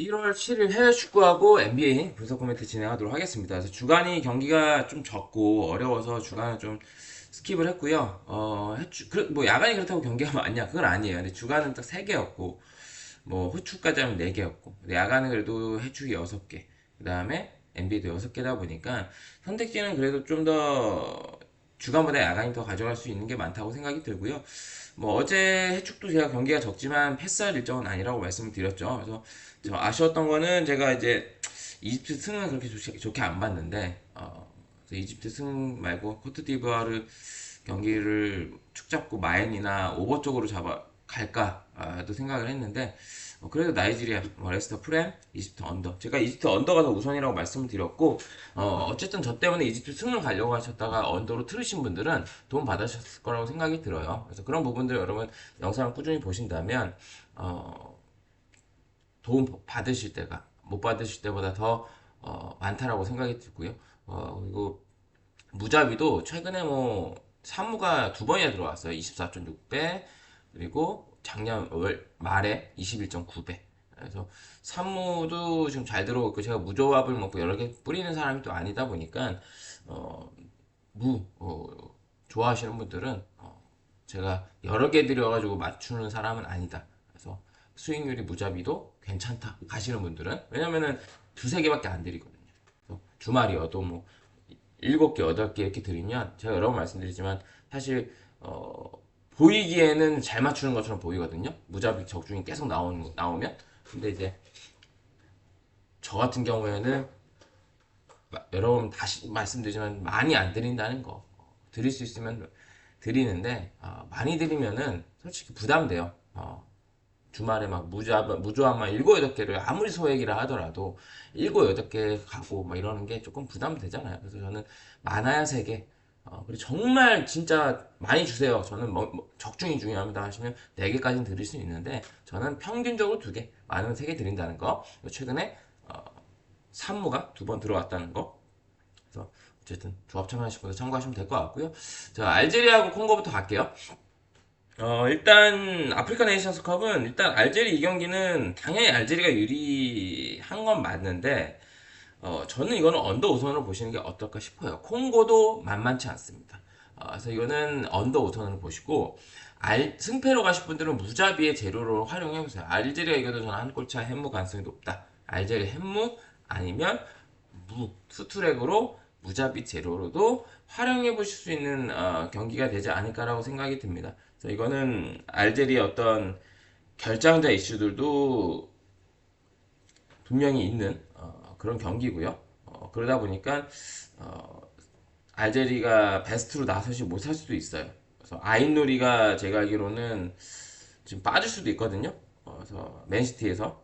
1월 7일 해외 축구하고 NBA 분석 코멘트 진행하도록 하겠습니다. 그래서 주간이 경기가 좀 적고 어려워서 주간은 좀 스킵을 했고요. 어, 해추, 그, 뭐 야간이 그렇다고 경기가 많냐? 그건 아니에요. 근데 주간은 딱 3개였고, 뭐 후축까지 하면 4개였고, 근데 야간은 그래도 해축이 6개, 그 다음에 NBA도 6개다 보니까 선택지는 그래도 좀 더 주간보다 야간이 더 가져갈 수 있는 게 많다고 생각이 들고요. 뭐 어제 해축도 제가 경기가 적지만 패스할 일정은 아니라고 말씀을 드렸죠. 그래서 저 아쉬웠던 거는 제가 이제 이집트 승은 그렇게 좋게, 좋게 안 봤는데 어, 이집트 승 말고 코트디부아르 경기를 축 잡고 마엔이나 오버 쪽으로 잡아 갈까도 생각을 했는데 어, 그래도 나이지리아, 뭐 레스터 프렘, 이집트 언더. 제가 이집트 언더가 더 우선이라고 말씀을 드렸고, 어, 어쨌든 저 때문에 이집트 승을 가려고 하셨다가 언더로 틀으신 분들은 도움 받으셨을 거라고 생각이 들어요. 그래서 그런 부분들 여러분 영상을 꾸준히 보신다면, 어, 도움 받으실 때가 못 받으실 때보다 더 어, 많다라고 생각이 들고요. 어, 그리고 무자비도 최근에 뭐 산무가 두 번이나 들어왔어요. 24.6배 그리고 작년 월 말에 21.9배. 그래서 산무도 지금 잘 들어오고 제가 무조합을 먹고 여러 개 뿌리는 사람이 또 아니다 보니까 어, 무 어, 좋아하시는 분들은 어, 제가 여러 개 들여가지고 맞추는 사람은 아니다. 그래서 수익률이 무자비도 괜찮다 가시는 분들은 왜냐면은 두세 개밖에 안 드리거든요. 주말이어도 뭐 일곱 개, 여덟 개 이렇게 드리면 제가 여러 번 말씀드리지만 사실 어, 보이기에는 잘 맞추는 것처럼 보이거든요. 무자비 적중이 계속 나오는 나오면 근데 이제 저 같은 경우에는 마- 여러 번 다시 말씀드리지만 많이 안 드린다는 거 드릴 수 있으면 드리는데 어, 많이 드리면은 솔직히 부담돼요. 어, 주말에 막 무조합, 무조합만 일곱 여덟 개를 아무리 소액이라 하더라도 일곱 여덟 개 가고 막 이러는 게 조금 부담되잖아요. 그래서 저는 많아야 세 개. 어, 그리고 정말 진짜 많이 주세요. 저는 뭐, 뭐 적중이 중요합니다 하시면 네 개까지는 드릴 수 있는데 저는 평균적으로 두 개, 많으면 세개 드린다는 거. 최근에 어, 산무가 두 번 들어왔다는 거. 그래서 어쨌든 조합 참여하실 분들 참고하시면 될 것 같고요. 자, 알제리하고 콩고부터 갈게요. 어, 일단 아프리카 네이션스 컵은 일단 알제리 이 경기는 당연히 알제리가 유리한 건 맞는데 어, 저는 이거는 언더 우선으로 보시는 게 어떨까 싶어요. 콩고도 만만치 않습니다. 어, 그래서 이거는 언더 우선으로 보시고 알, 승패로 가실 분들은 무자비의 재료로 활용해 보세요. 알제리가 이겨도 저는 한 골차 햄무 가능성이 높다. 알제리 햄무 아니면 무 투트랙으로 무자비 재료로도 활용해 보실 수 있는 어, 경기가 되지 않을까라고 생각이 듭니다. 그래서 이거는 알제리의 어떤 결장자 이슈들도 분명히 있는 어, 그런 경기고요. 어, 그러다 보니까 어, 알제리가 베스트로 나서지 못할 수도 있어요. 그래서 아인누리가 제가 알기로는 지금 빠질 수도 있거든요. 어, 그래서 맨시티에서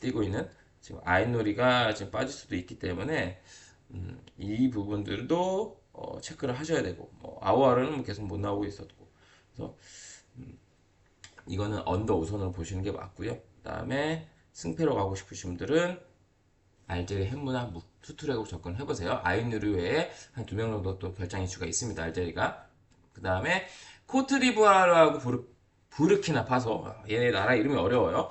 뛰고 있는 지금 아인누리가 지금 빠질 수도 있기 때문에 음, 이 부분들도 어, 체크를 하셔야 되고 뭐 아우아르는 뭐 계속 못 나오고 있었고 그래서 음, 이거는 언더 우선으로 보시는 게 맞고요. 그다음에 승패로 가고 싶으신 분들은 알제리 무 투트랙으로 접근해 보세요. 아이누르 외에 한 두 명 정도 또 결장 이슈가 있습니다. 알제리가 그 다음에 코트디부아르하고 부르, 부르키나 파소 아, 얘네 나라 이름이 어려워요.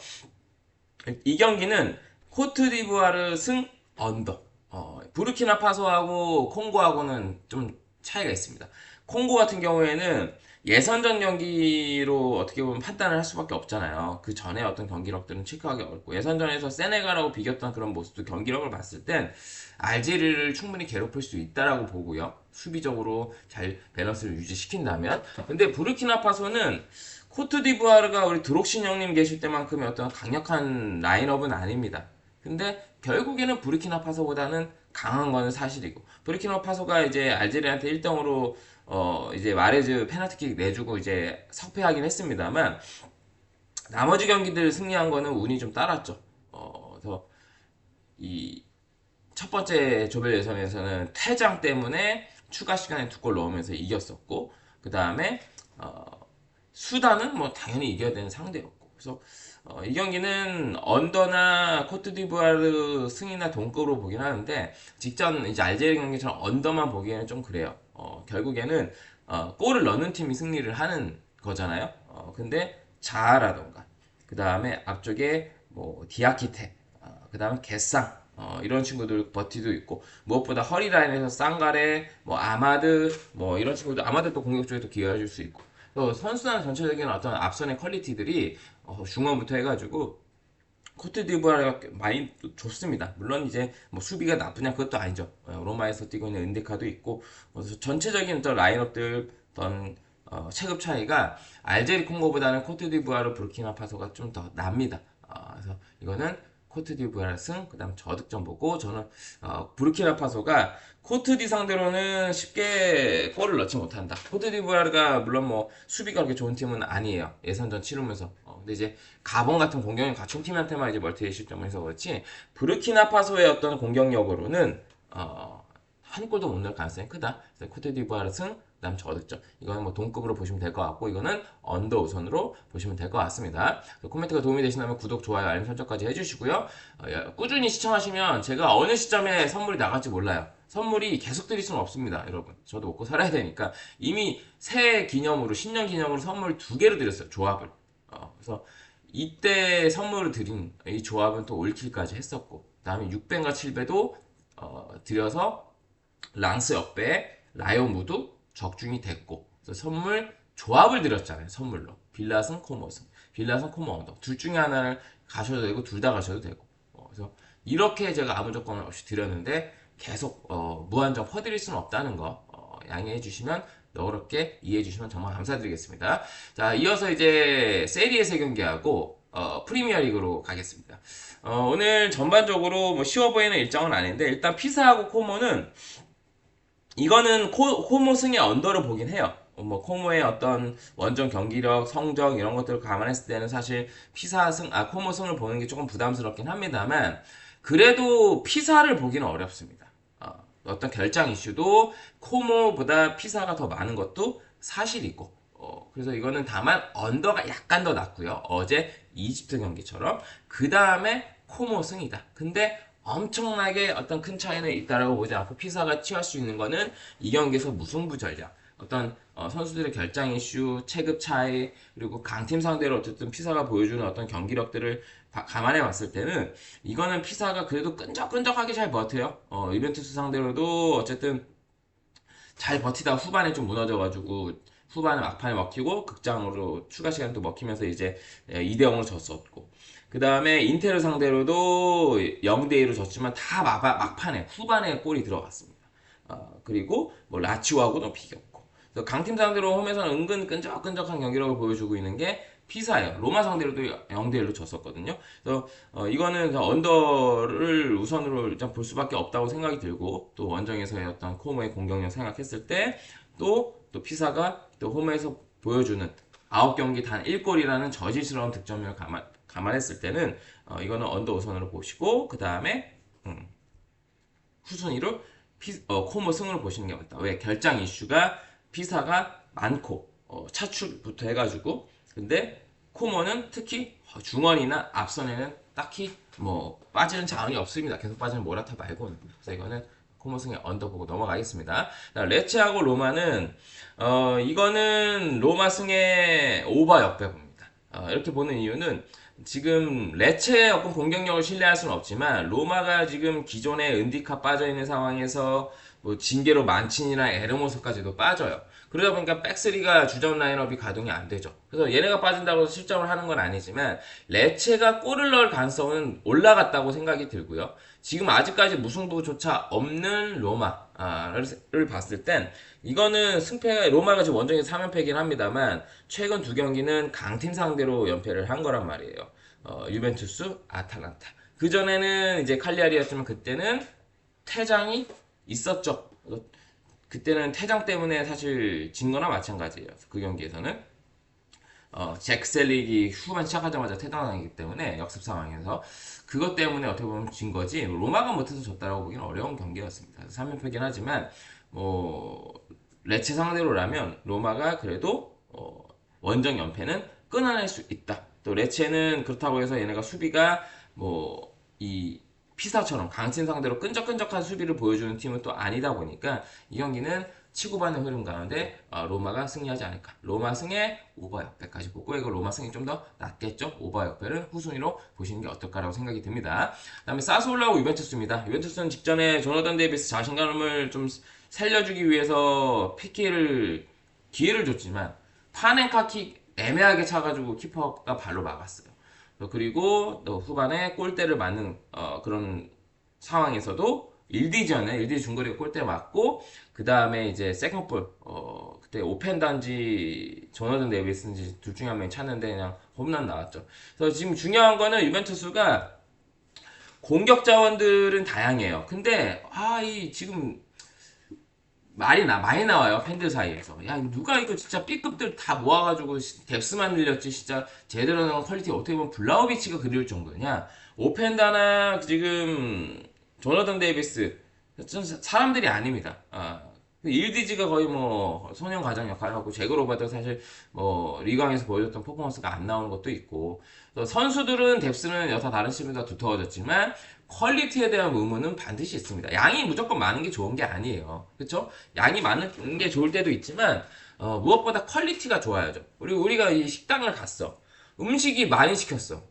이 경기는 코트디부아르 승 언더. 어, 부르키나 파소하고 콩고하고는 좀 차이가 있습니다. 콩고 같은 경우에는 예선전 경기로 어떻게 보면 판단을 할 수밖에 없잖아요. 그 전에 어떤 경기력들은 체크하기 어렵고 예선전에서 세네갈하고 비겼던 그런 모습도 경기력을 봤을 땐 알제리를 충분히 괴롭힐 수 있다라고 보고요. 수비적으로 잘 밸런스를 유지시킨다면. 근데 부르키나파소는 코트디부아르가 우리 드록신 형님 계실 때만큼의 어떤 강력한 라인업은 아닙니다. 근데 결국에는 부르키나파소보다는 강한 거는 사실이고 부르키나파소가 이제 알제리한테 1등으로 어 이제 마레즈 페널티킥 내주고 이제 석패하긴 했습니다만 나머지 경기들 승리한 거는 운이 좀 따랐죠. 어 그래서 이 첫 번째 조별 예선에서는 퇴장 때문에 추가 시간에 두 골 넣으면서 이겼었고 그 다음에 어, 수단은 뭐 당연히 이겨야 되는 상대였고 그래서 어, 이 경기는 언더나 코트디부아르 승이나 동급으로 보긴 하는데 직전 이제 알제리 경기처럼 언더만 보기에는 좀 그래요. 어, 결국에는 어, 골을 넣는 팀이 승리를 하는 거잖아요. 어, 근데 자아라던가 그 다음에 앞쪽에 뭐 디아키테 어, 그 다음에 개쌍 어, 이런 친구들 버티도 있고 무엇보다 허리 라인에서 쌍가레 뭐 아마드 뭐 이런 친구들 아마드 또 공격 쪽에도 기여해줄 수 있고 또 선수단 전체적인 어떤 앞선의 퀄리티들이 어, 중원부터 해가지고 코트디부아르가 많이 또 좋습니다. 물론 이제 뭐 수비가 나쁘냐 그것도 아니죠. 어, 로마에서 뛰고 있는 은데카도 있고 그래서 전체적인 어떤 라인업들 어떤 어, 체급 차이가 알제리 콩고보다는 코트디부아르 부르키나 파소가 좀 더 납니다. 어, 그래서 이거는 코트디부아르 승, 그 다음 저득점 보고 저는 어, 부르키나파소가 코트디 상대로는 쉽게 골을 넣지 못한다. 코트디부아르가 물론 뭐 수비가 그렇게 좋은 팀은 아니에요. 예선전 치르면서. 어, 근데 이제 가본 같은 공격력 갖춘 팀한테만 이제 멀티 실점을 해서 그렇지 부르키나파소의 어떤 공격력으로는 어, 한 골도 못 넣을 가능성이 크다. 그래서 코트디부아르 승, 그다음 저득점. 이거는 뭐 동급으로 보시면 될 것 같고 이거는 언더 우선으로 보시면 될 것 같습니다. 코멘트가 도움이 되시다면 구독, 좋아요, 알림 설정까지 해주시고요. 어, 꾸준히 시청하시면 제가 어느 시점에 선물이 나갈지 몰라요. 선물이 계속 드릴 수는 없습니다, 여러분. 저도 먹고 살아야 되니까 이미 새해 기념으로 신년 기념으로 선물 두 개를 드렸어요, 조합을. 어, 그래서 이때 선물을 드린 이 조합은 또 올킬까지 했었고, 그다음에 6배과 7배도 어, 드려서 랑스 역배, 라이온 무드 적중이 됐고 그래서 선물 조합을 드렸잖아요 선물로. 빌라슨 코모슨 빌라슨 코모 언덕. 둘 중에 하나를 가셔도 되고 둘 다 가셔도 되고. 어, 그래서 이렇게 제가 아무 조건 없이 드렸는데 계속 어, 무한정 퍼드릴 수는 없다는 거 어, 양해해 주시면 너그럽게 이해해 주시면 정말 감사드리겠습니다. 자 이어서 이제 세리에 세 경기하고 어, 프리미어 리그로 가겠습니다. 어, 오늘 전반적으로 뭐 쉬워 보이는 일정은 아닌데 일단 피사하고 코모는 이거는 코, 코모 승의 언더를 보긴 해요. 뭐 코모의 어떤 원정 경기력, 성적 이런 것들을 감안했을 때는 사실 피사 승, 아 코모 승을 보는 게 조금 부담스럽긴 합니다만 그래도 피사를 보기는 어렵습니다. 어, 어떤 결장 이슈도 코모보다 피사가 더 많은 것도 사실이고 어, 그래서 이거는 다만 언더가 약간 더 낮고요. 어제 이집트 경기처럼 그 다음에 코모 승이다. 근데 엄청나게 어떤 큰 차이는 있다라고 보지 않고 피사가 취할 수 있는 거는 이 경기에서 무승부 전략 어떤 어, 선수들의 결장 이슈, 체급 차이 그리고 강팀 상대로 어쨌든 피사가 보여주는 어떤 경기력들을 바, 감안해 봤을 때는 이거는 피사가 그래도 끈적끈적하게 잘 버텨요. 어, 이벤투스 상대로도 어쨌든 잘 버티다가 후반에 좀 무너져가지고 후반에 막판에 먹히고 극장으로 추가 시간 또 먹히면서 이제 2대 0으로 졌었고 그 다음에 인테를 상대로도 0대 2로 졌지만 다 막, 막판에 후반에 골이 들어갔습니다. 어, 그리고 뭐 라치오하고도 비겼고 강팀 상대로 홈에서는 은근 끈적끈적한 경기력을 보여주고 있는 게 피사예요. 로마 상대로도 0대1로 졌었거든요. 그래서 어, 이거는 언더를 우선으로 일단 볼 수밖에 없다고 생각이 들고 또 원정에서의 어떤 코모의 공격력 생각했을 때 또 또 피사가 또 홈에서 보여주는 9경기 단 1골이라는 저질스러운 득점을 감안, 감안했을 때는 어, 이거는 언더 우선으로 보시고 그 다음에 음, 후순위로 피, 어, 코모 승으로 보시는 게 맞다. 왜 결장 이슈가 피사가 많고 어, 차출부터 해가지고 근데 코모는 특히 중원이나 앞선에는 딱히 뭐 빠지는 자원이 없습니다. 계속 빠지는 모라타 말고는 그래서 이거는 코모승의 언더 보고 넘어가겠습니다. 레츠하고 로마는 어 이거는 로마 승의 오버 역배 봅니다. 어, 이렇게 보는 이유는 지금 레체의 어떤 공격력을 신뢰할 수는 없지만 로마가 지금 기존에 은디카 빠져 있는 상황에서 뭐 징계로 만친이나 에르모스까지도 빠져요. 그러다 보니까 백스리가 주전 라인업이 가동이 안 되죠. 그래서 얘네가 빠진다고 해서 실점을 하는 건 아니지만 레체가 골을 넣을 가능성은 올라갔다고 생각이 들고요. 지금 아직까지 무승부조차 없는 로마를 봤을 땐 이거는 승패가 로마가 지금 원정에서 3연패긴 합니다만 최근 두 경기는 강팀 상대로 연패를 한 거란 말이에요. 어, 유벤투스, 아탈란타. 그 전에는 이제 칼리아리였지만 그때는 퇴장이 있었죠. 그때는 퇴장 때문에 사실 진 거나 마찬가지예요. 그 경기에서는. 어, 잭셀릭이 후반 시작하자마자 퇴장하기 때문에 역습 상황에서 그것 때문에 어떻게 보면 진 거지 로마가 못해서 졌다라고 보기는 어려운 경기였습니다. 3연패긴 하지만 뭐 레체 상대로라면 로마가 그래도 어, 원정 연패는 끊어낼 수 있다. 또 레체는 그렇다고 해서 얘네가 수비가 뭐 이 피사처럼 강팀 상대로 끈적끈적한 수비를 보여주는 팀은 또 아니다 보니까 이 경기는 치고받는 흐름 가운데 어, 로마가 승리하지 않을까. 로마 승의 오버 역배까지 보고 이거 로마 승이 좀 더 낫겠죠. 오버 역배를 후순위로 보시는 게 어떨까라고 생각이 듭니다. 그 다음에 사솔라고 유벤투스입니다. 유벤투스는 직전에 조나단 데이비스 자신감을 좀 살려주기 위해서 PK를 기회를 줬지만 파넨카 킥 애매하게 차가지고 키퍼가 발로 막았어요. 어, 그리고 또 후반에 골대를 맞는 어, 그런 상황에서도 1디전에 1디 중거리가 골대 맞고 그 다음에 이제 세컨볼 어, 그때 오펜 단지 조너든 데이비스인지 둘 중에 한 명이 찼는데 그냥 홈런 나왔죠. 그래서 지금 중요한 거는 유벤투스가 공격 자원들은 다양해요. 근데 아 이 지금 말이 나 많이 나와요 팬들 사이에서 야 누가 이거 진짜 B급들 다 모아가지고 시- 뎁스만 늘렸지 진짜 제대로 된 퀄리티 어떻게 보면 블라우비치가 그릴 정도냐 오펜다나 지금 조너던 데이비스 사람들이 아닙니다 아, 일디지가 거의 뭐 소년 가장 역할을 하고 제거 로바도 사실 뭐 리강에서 보여줬던 퍼포먼스가 안 나오는 것도 있고 또 선수들은 뎁스는 여타 다른 시즌보다 두터워졌지만 퀄리티에 대한 의문은 반드시 있습니다. 양이 무조건 많은 게 좋은 게 아니에요. 그렇죠? 양이 많은 게 좋을 때도 있지만 어, 무엇보다 퀄리티가 좋아야죠. 우리 우리가 이 식당을 갔어. 음식이 많이 시켰어.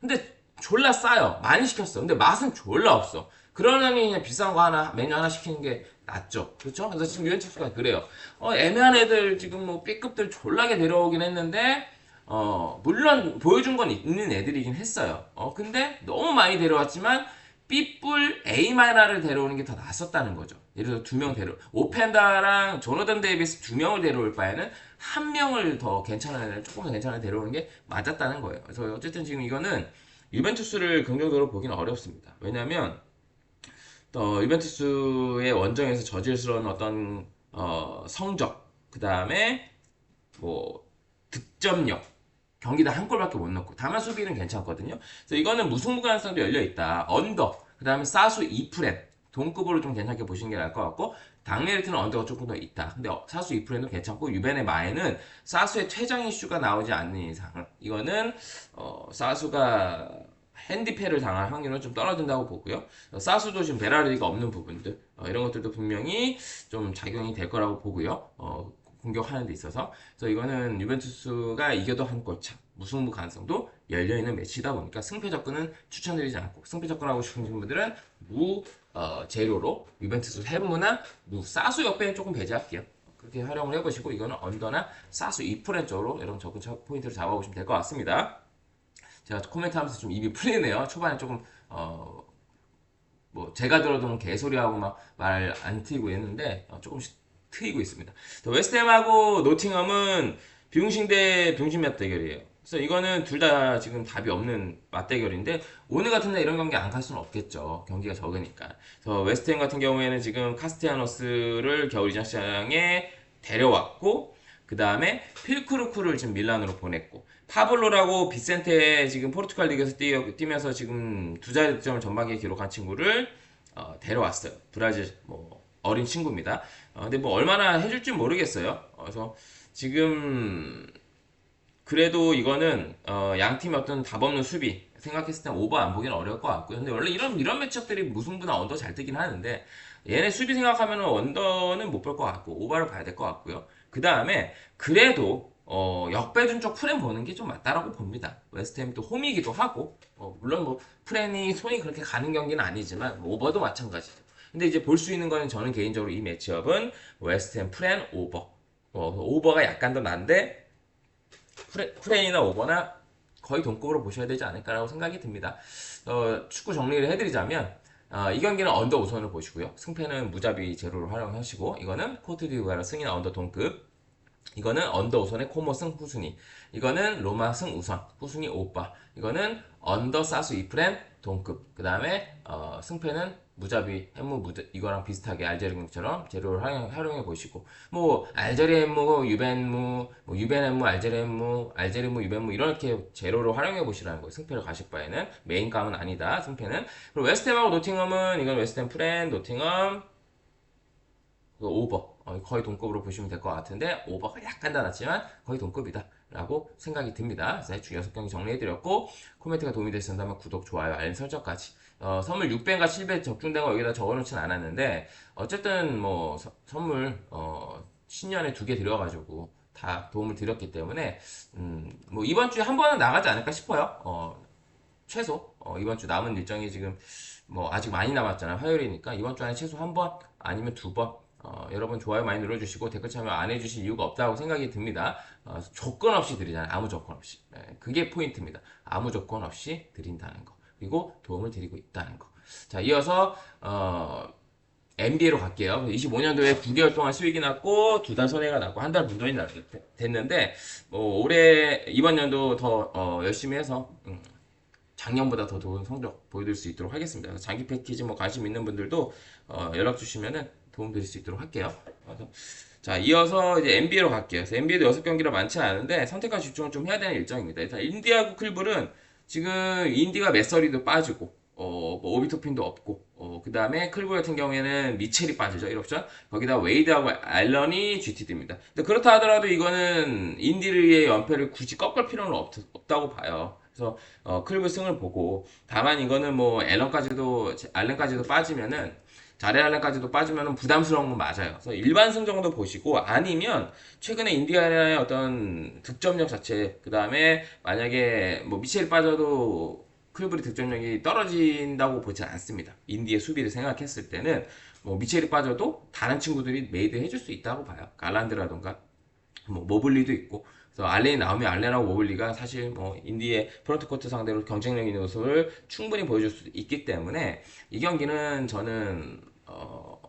근데 졸라 싸요. 많이 시켰어. 근데 맛은 졸라 없어. 그러려니 그냥 비싼 거 하나 메뉴 하나 시키는 게 낫죠. 그렇죠? 그래서 지금 유엔투스가 그래요. 어, 애매한 애들 지금 뭐 B급들 졸라게 데려오긴 했는데 어, 물론 보여준 건 있는 애들이긴 했어요. 어, 근데 너무 많이 데려왔지만 B뿔 A 마이너를 데려오는 게 더 낫었다는 거죠. 예를 들어 두 명 데려 오펜다랑 조너던 데이비스 두 명을 데려올 바에는 한 명을 더 괜찮은 애를 조금 더 괜찮은 애 데려오는 게 맞았다는 거예요. 그래서 어쨌든 지금 이거는 유벤투스를 긍정적으로 보기는 어렵습니다. 왜냐하면 어, 유벤투스의 원정에서 저질스러운 어떤 어, 성적 그 다음에 뭐 득점력 경기다 한 골밖에 못 넣고 다만 수비는 괜찮거든요. 그래서 이거는 무승부 가능성도 열려 있다. 언더 그 다음에 사수 2프렛 동급으로 좀 괜찮게 보시는 게 나을 것 같고 당메리트는 언더가 조금 더 있다. 근데 어, 사수 2프렛도 괜찮고 유벤의 마에는 사수의 퇴장 이슈가 나오지 않는 이상 이거는 어, 사수가 핸디패를 당할 확률은 좀 떨어진다고 보고요. 어, 사수도 지금 베라르디가 없는 부분들 어, 이런 것들도 분명히 좀 작용이 될 거라고 보고요. 어, 공격하는 데 있어서 그래서 이거는 유벤투스가 이겨도 한 골차 무승부 가능성도 열려있는 매치다 보니까 승패 접근은 추천드리지 않고 승패 접근하고 싶은 분들은 무 어, 재료로 유벤투스 해무나 무 사수 역배는 조금 배제할게요. 그렇게 활용을 해보시고 이거는 언더나 사수 2% 쪽으로 여러분 접근 차- 포인트를 잡아보시면 될 것 같습니다. 제가 코멘트 하면서 좀 입이 풀리네요. 초반에 조금 어, 뭐 제가 들어도 개소리하고 막 말 안 트이고 했는데 어, 조금씩 트이고 있습니다. 또 웨스트햄하고 노팅엄은 비용신 대 비용신 맞대결이에요. 그래서 이거는 둘 다 지금 답이 없는 맞대결인데 오늘 같은 날 이런 경기 안 갈 수는 없겠죠. 경기가 적으니까. 그래서 웨스트햄 같은 경우에는 지금 카스티아노스를 겨울 이적 시장에 데려왔고 그 다음에 필크루크를 지금 밀란으로 보냈고 파블로라고 비센테 지금 포르투갈 리그에서 뛰면서 지금 두 자리 득점을 전반기에 기록한 친구를 어, 데려왔어요. 브라질 뭐 어린 친구입니다. 어, 근데 뭐 얼마나 해줄지 모르겠어요. 어, 그래서 지금 그래도 이거는 어, 양 팀의 어떤 답 없는 수비 생각했을 때 오버 안 보기는 어려울 것 같고요. 근데 원래 이런 이런 매치업들이 무승부나 언더 잘 뜨긴 하는데 얘네 수비 생각하면 언더는 못 볼 것 같고 오버를 봐야 될 것 같고요. 그 다음에 그래도 어, 역배준 쪽 프렌 보는 게 좀 맞다라고 봅니다. 웨스트햄이 또 홈이기도 하고 어, 물론 뭐 프렌이 손이 그렇게 가는 경기는 아니지만 뭐 오버도 마찬가지죠. 근데 이제 볼 수 있는 거는 저는 개인적으로 이 매치업은 웨스트햄 프렌 오버 어, 오버가 약간 더 난데 프레, 프레이나 오버나 거의 동급으로 보셔야 되지 않을까라고 생각이 듭니다. 어, 축구 정리를 해드리자면 어, 이 경기는 언더 우선을 보시고요. 승패는 무자비 제로를 활용하시고 이거는 코트디부아르 승이나 언더 동급 이거는 언더 우선의 코모 승 후순위. 이거는 로마 승 우선 후순위 오빠. 이거는 언더 사수 이프렌 동급. 그 다음에 어, 승패는 무자비 햄무 무자, 이거랑 비슷하게 알제리 경기처럼 재료를 활용, 활용 해 보시고. 뭐 알제리 햄무 유벤무 뭐 유벤 햄무 알제리 햄무 알제리 무 유벤무 이렇게 재료로 활용해 보시라는 거예요. 승패를 가실 바에는. 메인 감은 아니다 승패는. 그리고 웨스트햄하고 노팅엄은 이건 웨스트햄 프렌 노팅엄 그 오버. 어, 거의 동급으로 보시면 될 것 같은데 오버가 약간 더 낮지만 거의 동급이다 라고 생각이 듭니다. 그래서 주 6경기 정리해드렸고 코멘트가 도움이 되셨다면 구독, 좋아요, 알림 설정까지 어, 선물 6배인가 7배 적중된 거 여기다 적어놓진 않았는데 어쨌든 뭐 서- 선물 어, 신년에 두 개 드려가지고 다 도움을 드렸기 때문에 음, 뭐 이번 주에 한 번은 나가지 않을까 싶어요. 어, 최소 어, 이번 주 남은 일정이 지금 뭐 아직 많이 남았잖아요. 화요일이니까 이번 주 안에 최소 한 번 아니면 두 번. 어, 여러분 좋아요 많이 눌러주시고 댓글 참여 안 해주실 이유가 없다고 생각이 듭니다. 어, 조건 없이 드리잖아요. 아무 조건 없이. 예, 그게 포인트입니다. 아무 조건 없이 드린다는 거. 그리고 도움을 드리고 있다는 거. 자, 이어서 어, NBA로 갈게요. 25년도에 9개월 동안 수익이 났고 두 달 손해가 났고 한 달 분전이 나- 됐는데 뭐 올해 이번 연도 더 어, 열심히 해서 음, 작년보다 더 좋은 성적 보여드릴 수 있도록 하겠습니다. 장기 패키지 뭐 관심 있는 분들도 어, 연락 주시면은 도움 드릴 수 있도록 할게요. 자, 이어서 이제 NBA로 갈게요. 그래서 NBA도 6경기라 많지 않은데 선택과 집중을 좀 해야 되는 일정입니다. 일단 인디하고 클불은 지금 인디가 메서리도 빠지고 어, 뭐 오비토핀도 없고 어, 그 다음에 클불 같은 경우에는 미첼이 빠지죠 1옵션 거기다 웨이드하고 알런이 GTD입니다 근데 그렇다 하더라도 이거는 인디르의 연패를 굳이 꺾을 필요는 없, 없다고 봐요 그래서 어, 클불 승을 보고 다만 이거는 뭐 앨런까지도 알렌까지도 빠지면은 자레 알렌까지도 빠지면은 부담스러운 건 맞아요. 그래서 일반 승 정도 보시고 아니면 최근에 인디아나의 어떤 득점력 자체 그 다음에 만약에 뭐 미셸 빠져도 클브리 득점력이 떨어진다고 보지 않습니다. 인디의 수비를 생각했을 때는 뭐 미첼이 빠져도 다른 친구들이 메이드 해줄 수 있다고 봐요. 갈란드라던가 뭐 모블리도 있고 그래서 알렌이 나오면 알렌하고 모블리가 사실 뭐 인디의 프런트 코트 상대로 경쟁력 있는 모습을 충분히 보여줄 수 있기 때문에 이 경기는 저는 어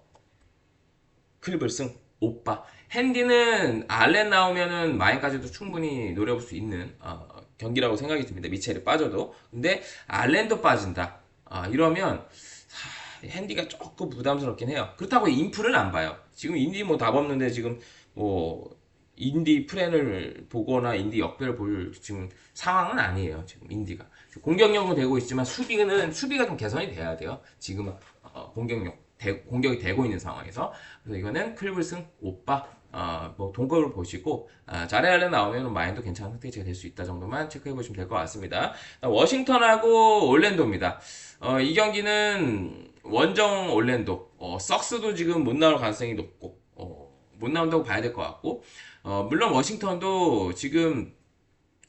클블 승 오빠. 핸디는 알렌 나오면은 마인까지도 충분히 노려볼 수 있는 어, 경기라고 생각이 듭니다. 미첼이 빠져도. 근데 알렌도 빠진다. 아, 이러면 하, 핸디가 조금 부담스럽긴 해요. 그렇다고 인풀은 안 봐요. 지금 인디 뭐 답 없는데 지금 뭐 인디 프렌을 보거나 인디 역배를 볼 지금 상황은 아니에요. 지금 인디가 공격력은 되고 있지만 수비는 수비가 좀 개선이 돼야 돼요. 지금 어, 공격력 대- 공격이 되고 있는 상황에서 그래서 이거는 클블승 오빠 어, 뭐 동급을 보시고 아, 자레 알렌 나오면 마인도 괜찮은 선택지가 될 수 있다 정도만 체크해 보시면 될 것 같습니다. 워싱턴하고 올랜도입니다. 어, 이 경기는 원정 올랜도 어, 썩스도 지금 못 나올 가능성이 높고 어, 못 나온다고 봐야 될 것 같고 어, 물론 워싱턴도 지금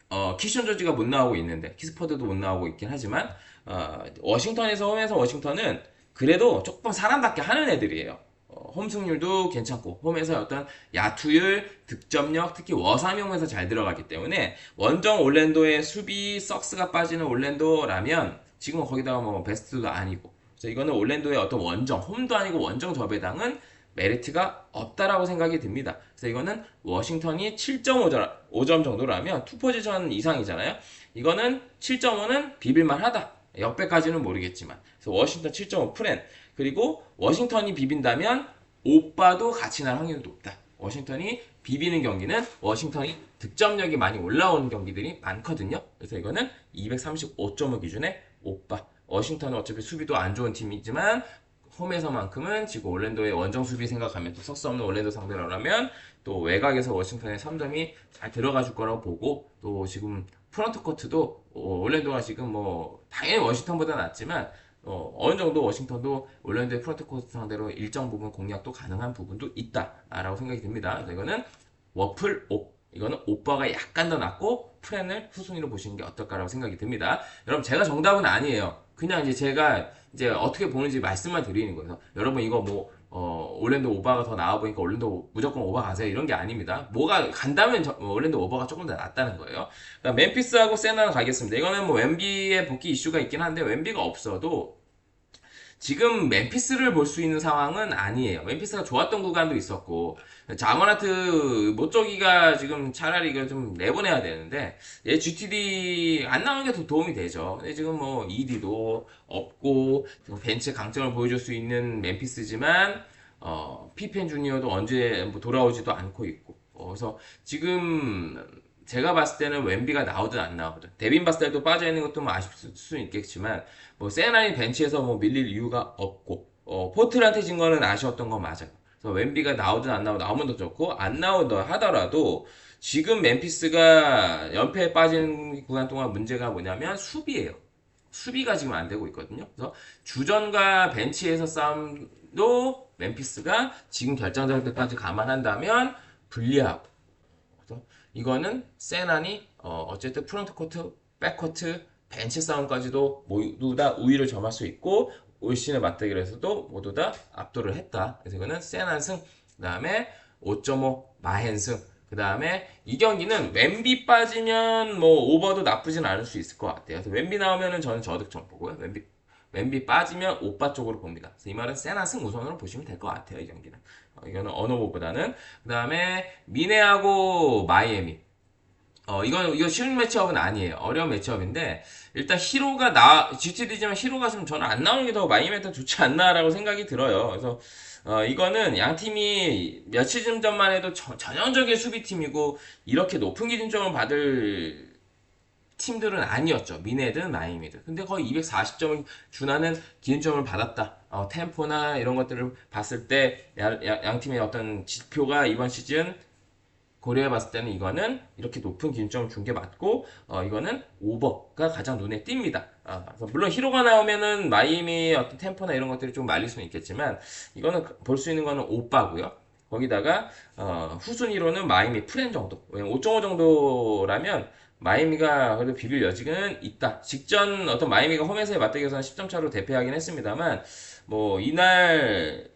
어, 키션 조지가 못 나오고 있는데 키스퍼드도 못 나오고 있긴 하지만 어, 워싱턴에서 홈에서 워싱턴은 그래도 조금 사람답게 하는 애들이에요. 어, 홈 승률도 괜찮고 홈에서 어떤 야투율, 득점력, 특히 워삼용에서 잘 들어가기 때문에 원정 올랜도의 수비 썩스가 빠지는 올랜도라면 지금 거기다가 뭐 베스트도 아니고 이거는 올랜도의 어떤 원정 홈도 아니고 원정 저배당은 메리트가 없다라고 생각이 듭니다. 그래서 이거는 워싱턴이 7.5점 5점 정도라면 투 포지션 이상이잖아요. 이거는 7.5는 비빌만 하다. 역배까지는 모르겠지만. 그래서 워싱턴 7.5 프렌. 그리고 워싱턴이 비빈다면 오빠도 같이 날 확률이 높다. 워싱턴이 비비는 경기는 워싱턴이 득점력이 많이 올라오는 경기들이 많거든요. 그래서 이거는 235.5 기준의 오빠. 워싱턴은 어차피 수비도 안 좋은 팀이지만 홈에서만큼은 지금 올랜도의 원정 수비 생각하면 또 석수 없는 올랜도 상대로 하면 또 외곽에서 워싱턴의 3점이 잘 들어가 줄 거라고 보고 또 지금 프런트 코트도 어, 올랜도가 지금 뭐 당연히 워싱턴보다 낫지만 어, 어느 정도 워싱턴도 올랜도의 프런트 코트 상대로 일정 부분 공략도 가능한 부분도 있다라고 생각이 듭니다. 그래서 이거는 워플 옵 이거는 오빠가 약간 더 낫고 프렌을 후순위로 보시는 게 어떨까라고 생각이 듭니다. 여러분 제가 정답은 아니에요. 그냥 이제 제가 이제 어떻게 보는지 말씀만 드리는 거예요. 여러분 이거 뭐 어, 올랜도 오버가 더 나아 보니까 올랜도 무조건 오버 가세요 이런 게 아닙니다. 뭐가 간다면 저, 뭐 올랜도 오버가 조금 더 낫다는 거예요. 그다음 멤피스하고 세나는 가겠습니다. 이거는 뭐 웬비의 복귀 이슈가 있긴 한데 웬비가 없어도 지금 멤피스를 볼 수 있는 상황은 아니에요. 멤피스가 좋았던 구간도 있었고 자모나트 모쪼기가 지금 차라리 이걸 좀 내보내야 되는데 얘 GTD 안 나오는 게 더 도움이 되죠. 근데 지금 뭐 ED도 없고 벤치 강점을 보여줄 수 있는 멤피스지만 어, 피펜 주니어도 언제 뭐 돌아오지도 않고 있고 어, 그래서 지금 제가 봤을 때는 웬비가 나오든 안 나오든 데빈 바스텔도 빠져 있는 것도 뭐 아쉽을 수는 있겠지만 뭐 세나이 벤치에서 뭐 밀릴 이유가 없고 어, 포트한테 진 거는 아쉬웠던 건 맞아요. 그래서 웬비가 나오든 안 나오든 더 좋고 안 나오더 하더라도 지금 멤피스가 연패에 빠진 구간 동안 문제가 뭐냐면 수비예요. 수비가 지금 안 되고 있거든요. 그래서 주전과 벤치에서 싸움도 멤피스가 지금 결정적 때까지 감안한다면 불리하고 이거는 세난이 어, 어쨌든 프론트 코트, 백 코트, 벤치 싸움까지도 모두 다 우위를 점할 수 있고 올 시즌의 맞대결에서도 모두 다 압도를 했다. 그래서 이거는 세난 승, 그 다음에 5.5 마헨 승, 그 다음에 이 경기는 웬비 빠지면 뭐 오버도 나쁘진 않을 수 있을 것 같아요. 그래서 웬비 나오면은 저는 저득점 보고요. 웬비 웬비 빠지면 오빠 쪽으로 봅니다. 그래서 이 말은 세나 승 우선으로 보시면 될 것 같아요. 이 경기는. 어, 이거는 어노보보다는 그 다음에 미네하고 마이애미. 어, 이건, 이거 쉬운 매치업은 아니에요. 어려운 매치업인데, 일단 히로가 나, GTD지만 히로가 좀 저는 안 나오는 게 더 마이애미한테 좋지 않나라고 생각이 들어요. 그래서, 어, 이거는 양 팀이 며칠 전만 해도 저- 전형적인 수비팀이고, 이렇게 높은 기준점을 받을 팀들은 아니었죠. 미네든 마이애미든. 근데 거의 240점을 준하는 기준점을 받았다. 어, 템포나 이런 것들을 봤을 때, 양, 팀의 어떤 지표가 이번 시즌 고려해 봤을 때는 이거는 이렇게 높은 기준점을 준 게 맞고 어 이거는 오버가 가장 눈에 띕니다. 아, 그래서 물론 히로가 나오면은 마이애미의 어떤 템포나 이런 것들이 좀 말릴 수는 있겠지만 이거는 볼 수 있는 거는 오빠고요. 거기다가 어, 후순위로는 마이애미 프렌 정도. 왜냐면 5.5 정도라면 마이애미가 그래도 비빌 여지는 있다. 직전 어떤 마이애미가 홈에서의 맞대결에서는 10점 차로 대패하긴 했습니다만 뭐 이날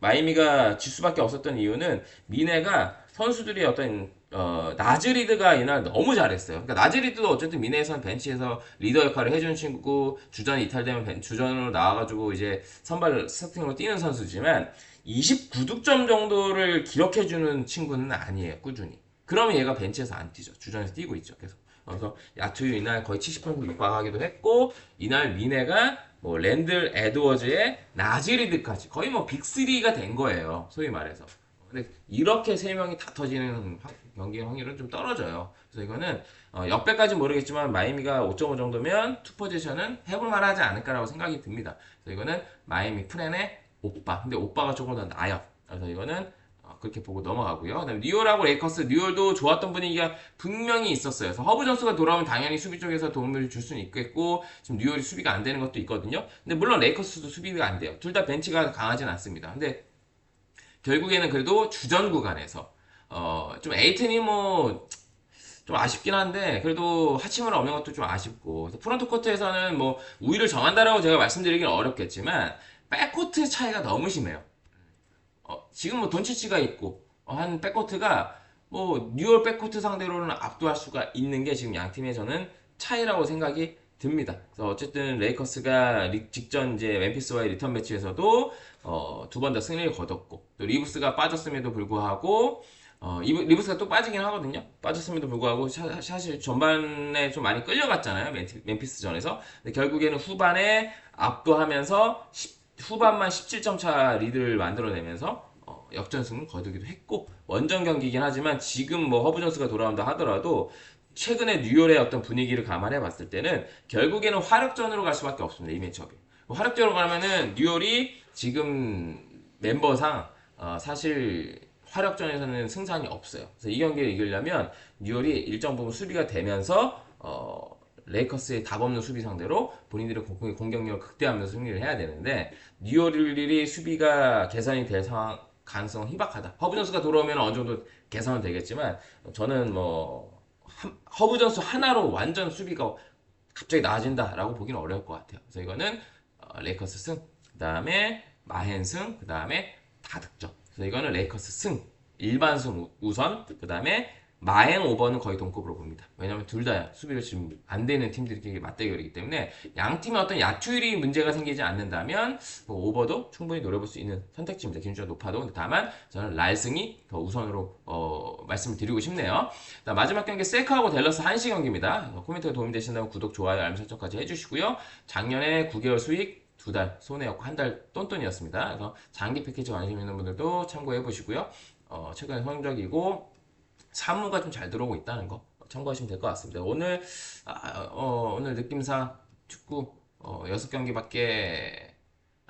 마이미가 질 수밖에 없었던 이유는 미네가 선수들이 어떤 어, 나즈리드가 이날 너무 잘했어요. 그러니까 나즈리드도 어쨌든 미네에서는 벤치에서 리더 역할을 해주는 친구고 주전이 이탈되면 벤- 주전으로 나와가지고 이제 선발 스타팅으로 뛰는 선수지만 29득점 정도를 기록해주는 친구는 아니에요. 꾸준히. 그러면 얘가 벤치에서 안 뛰죠. 주전에서 뛰고 있죠. 계속. 그래서 야투유 이날 거의 70% 육박하기도 했고 이날 미네가 뭐 랜들 에드워즈의 나즈리드까지 거의 뭐 빅3가 된 거예요. 소위 말해서. 근데 이렇게 세 명이 다 터지는 확- 경기 확률은 좀 떨어져요. 그래서 이거는 어, 역배까지 모르겠지만 마이미가 5.5 정도면 투 포지션은 해볼 만하지 않을까라고 생각이 듭니다. 그래서 이거는 마이미 프렌의 오빠. 근데 오빠가 조금 더 나아요. 그래서 이거는 어, 그렇게 보고 넘어가고요. 그다음에 뉴올하고 레이커스, 뉴올도 좋았던 분위기가 분명히 있었어요. 그래서 허브 전수가 돌아오면 당연히 수비 쪽에서 도움을 줄 수는 있겠고 지금 뉴올이 수비가 안 되는 것도 있거든요. 근데 물론 레이커스도 수비가 안 돼요. 둘 다 벤치가 강하진 않습니다. 근데 결국에는 그래도 주전 구간에서 어, 좀 에이튼이 뭐좀 아쉽긴 한데 그래도 하치무라 없는 것도 좀 아쉽고 프론트 코트에서는 뭐 우위를 정한다라고 제가 말씀드리기는 어렵겠지만 백코트 차이가 너무 심해요. 어, 지금 뭐 돈치치가 있고 어, 한 백코트가 뭐 뉴욕 백코트 상대로는 압도할 수가 있는 게 지금 양 팀의 저는 차이라고 생각이 듭니다. 그래서 어쨌든 레이커스가 리- 직전 이제 멤피스와의 리턴 매치에서도 어, 두 번 다 승리를 거뒀고 또 리브스가 빠졌음에도 불구하고 어, 리브스가 또 빠지긴 하거든요. 빠졌음에도 불구하고 사, 실 전반에 좀 많이 끌려갔잖아요. 멤피- 멤피스전에서. 결국에는 후반에 압도하면서 10 후반만 17점 차 리드를 만들어내면서 어, 역전승을 거두기도 했고 원정 경기이긴 하지만 지금 뭐 허브 존스가 돌아온다 하더라도 최근에 뉴욕의 어떤 분위기를 감안해 봤을 때는 결국에는 화력전으로 갈 수밖에 없습니다. 이 매치업이. 뭐 화력전으로 가면은 뉴욕이 지금 멤버상 어, 사실 화력전에서는 승산이 없어요. 그래서 이 경기를 이기려면 뉴욕이 일정 부분 수비가 되면서 어, 레이커스의 답 없는 수비 상대로 본인들의 공- 공격력을 극대화하면서 승리를 해야 되는데 뉴욕이 수비가 개선이 될 상황 가능성은 희박하다. 허브 존스가 돌아오면 어느 정도 개선은 되겠지만 저는 뭐 한- 허브 존스 하나로 완전 수비가 갑자기 나아진다라고 보기는 어려울 것 같아요. 그래서 이거는 어, 레이커스 승, 그 다음에 마헨 승, 그 다음에 다 득점. 그래서 이거는 레이커스 승, 일반 승 우- 우선, 그 다음에 마행 오버는 거의 동급으로 봅니다. 왜냐면 둘 다 수비가 지금 안 되는 팀들끼리 맞대결이기 때문에 양 팀의 어떤 야투율이 문제가 생기지 않는다면 뭐 오버도 충분히 노려볼 수 있는 선택지입니다. 기준치가 높아도. 다만 저는 랄승이 더 우선으로 어, 말씀을 드리고 싶네요. 자, 마지막 경기 셀카하고 델러스 1시 경기입니다. 어, 코멘트가 도움이 되신다면 구독, 좋아요, 알림 설정까지 해주시고요. 작년에 9개월 수익 두 달 손해였고 한 달 똔똔이었습니다. 그래서 장기 패키지 관심 있는 분들도 참고해 보시고요. 어, 최근에 성적이고 사무가 좀 잘 들어오고 있다는 거 참고하시면 될 것 같습니다. 오늘 아, 어, 오늘 느낌상 축구 어, 6경기밖에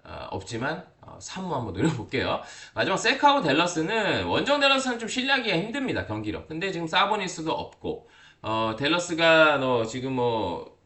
어, 없지만 어, 사무 한번 노려볼게요. 마지막 세카하고 댈러스는 원정 댈러스는 좀 신뢰하기가 힘듭니다 경기력. 근데 지금 사보니스도 없고 어, 댈러스가 너 지금 뭐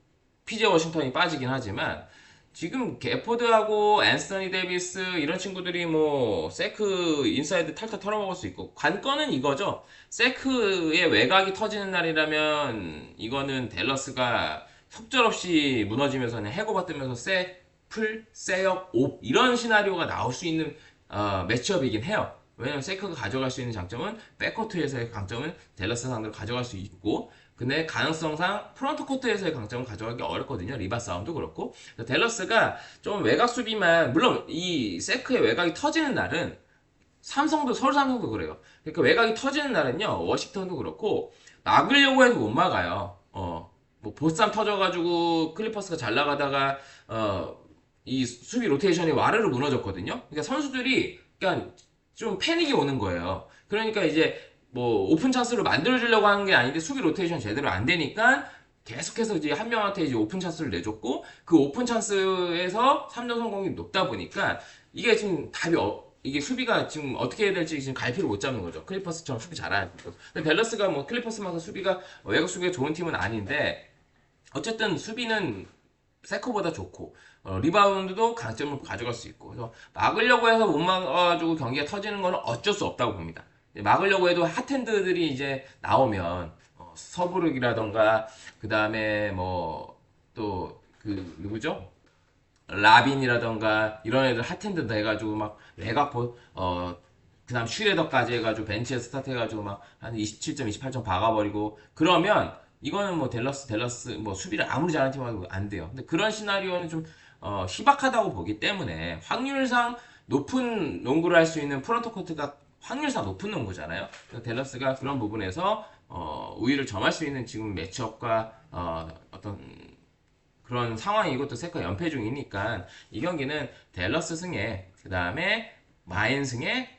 피제 워싱턴이 빠지긴 하지만 지금 게포드하고 앤서니 데이비스 이런 친구들이 뭐 세크 인사이드 탈탈 털어먹을 수 있고 관건은 이거죠. 세크의 외곽이 터지는 날이라면 이거는 댈러스가 속절없이 무너지면서 그냥 해고받으면서 세 풀 세역 옵 이런 시나리오가 나올 수 있는 어, 매치업이긴 해요. 왜냐면 세크가 가져갈 수 있는 장점은 백코트에서의 강점은 댈러스 상대로 가져갈 수 있고 근데 가능성상 프론트 코트에서의 강점은 가져가기 어렵거든요. 리바 싸움도 그렇고. 댈러스가 좀 외곽 수비만, 물론 이 세크의 외곽이 터지는 날은 삼성도, 서울 삼성도 그래요. 그러니까 외곽이 터지는 날은요, 워싱턴도 그렇고, 막으려고 해도 못 막아요. 어, 뭐, 보쌈 터져가지고 클리퍼스가 잘 나가다가, 어, 이 수비 로테이션이 와르르 무너졌거든요. 그러니까 선수들이, 그러니까 좀 패닉이 오는 거예요. 그러니까 이제 뭐 오픈 찬스를 만들어주려고 하는 게 아닌데 수비 로테이션 제대로 안 되니까 계속해서 이제 한 명한테 이제 오픈 찬스를 내줬고 그 오픈 찬스에서 3점 성공이 높다 보니까 이게 지금 답이 어, 이게 수비가 지금 어떻게 해야 될지 지금 갈피를 못 잡는 거죠. 클리퍼스처럼 수비 잘하는 거. 근데 댈러스가 뭐 클리퍼스만큼 수비가 외곽 수비가 좋은 팀은 아닌데 어쨌든 수비는 세커보다 좋고 어, 리바운드도 강점을 가져갈 수 있고 그래서 막으려고 해서 못 막아가지고 경기가 터지는 거는 어쩔 수 없다고 봅니다. 막으려고 해도 핫핸드들이 이제 나오면 어, 서브르기라던가 그 다음에 뭐 또 그 누구죠? 라빈이라던가 이런 애들 핫핸드 해가지고 막 외곽 보, 어 그 다음 슈레더까지 해가지고 벤치에 스타트 해가지고 막 한 27점, 28점 박아버리고 그러면 이거는 뭐 댈러스, 댈러스 뭐 수비를 아무리 잘하는 팀하고 안 돼요. 근데 그런 시나리오는 좀 어, 희박하다고 보기 때문에 확률상 높은 농구를 할 수 있는 프론트 코트가 확률상 높은 농구잖아요. 댈러스가 그런 부분에서 어, 우위를 점할 수 있는 지금 매치업과 어, 어떤 그런 상황이고 또 세카 연패 중이니까 이 경기는 댈러스 승에 그 다음에 마인 승에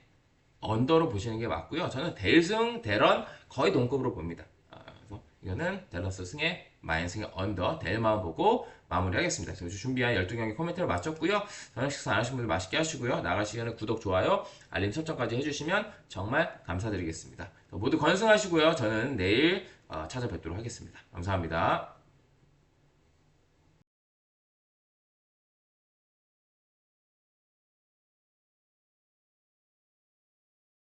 언더로 보시는 게 맞고요. 저는 델승, 델런 거의 동급으로 봅니다. 아, 그래서 이거는 댈러스 승에 승에 언더, 델만 보고 마무리하겠습니다. 그래서 준비한 12경기 코멘트를 마쳤고요. 저녁 식사 안 하신 분들 맛있게 하시고요. 나갈 시간에 구독, 좋아요, 알림 설정까지 해주시면 정말 감사드리겠습니다. 모두 건승하시고요. 저는 내일 어, 찾아뵙도록 하겠습니다. 감사합니다.